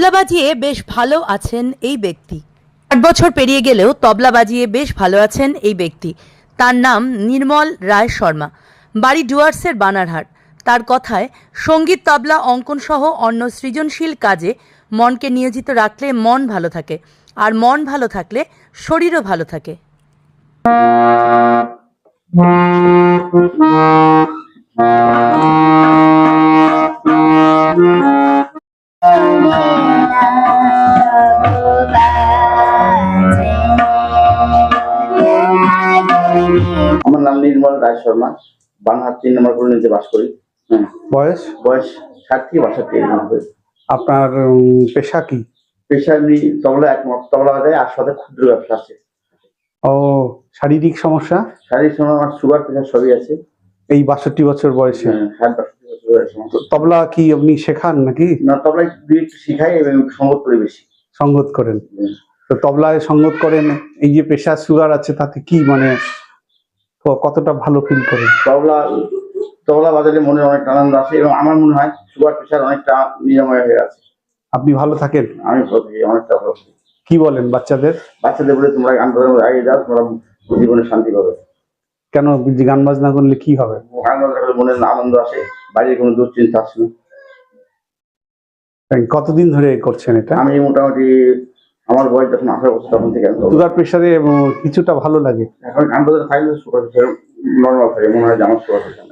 তবলা বাজিয়ে বেশ ভালো আছেন এই ব্যক্তি। আট বছর পেরিয়ে গেলেও তবলা বাজিয়ে বেশ ভালো আছেন এই ব্যক্তি। তার নাম নির্মল রায় শর্মা। বাড়ি ডুয়ার্সের বানারহাট। তার কথায়, সংগীত, তবলা, অঙ্কন সহ অন্য সৃজনশীল কাজে মনকে নিয়োজিত রাখলে মন ভালো থাকে, আর মন ভালো থাকলে শরীরও ভালো থাকে। আমার নাম নির্মল রায় শর্মা। বানহাট তিন নম্বর কলোনিতে বাস করি। বয়স? বয়স ষাট থেকে বাষট্টি এরকম হবে আপনার পেশা কি? পেশা এমনি তবলা একমত তবলা বাজায় আর সাথে ক্ষুদ্র ব্যবসা আছে। ও শারীরিক সমস্যা? শারীরিক সময় আমার সুগার প্রেশার সবই আছে। এই বাষট্টি বছর বয়সে? হ্যাঁ, তো তবলা কি আপনি শেখান নাকি? না তবলা শিখাই এবং সঙ্গত করি বেশি। সঙ্গত করেন। তো তবলায় সঙ্গত করেন এই যে পেশা সুগার আছে তাতে কি মানে কতটা ভালো ফিল করেন? তবলা তবলা বাজালে মনে অনেক আনন্দ আসে এবং আমার মনে হয় সুগার প্রেশার অনেকটা নিরাময় হয়ে আছে। আপনি ভালো থাকেন? আমি ভালো থাকি অনেকটা ভালো থাকি। কি বলেন বাচ্চাদের? বাচ্চাদের বলে তোমরা গান বাজানোর আগে যাও তোমরা জীবনে শান্তি পাবে। কেন গান বাজনা করলে কি হবে? গান বাজনা করলে মনে আনন্দ আসে। বাইরে কোনো দুশ্চিন্তা আসছে না। কতদিন ধরে করছেন এটা? আমি মোটামুটি আমার বয়স যখন আঠারো বছর তখন থেকে আমি সুগার প্রেশারে কিছুটা ভালো লাগে। এখন বাজানো থাকলে সুগার নর্মাল থাকে মনে হয় যে আমার সুগার প্রেশার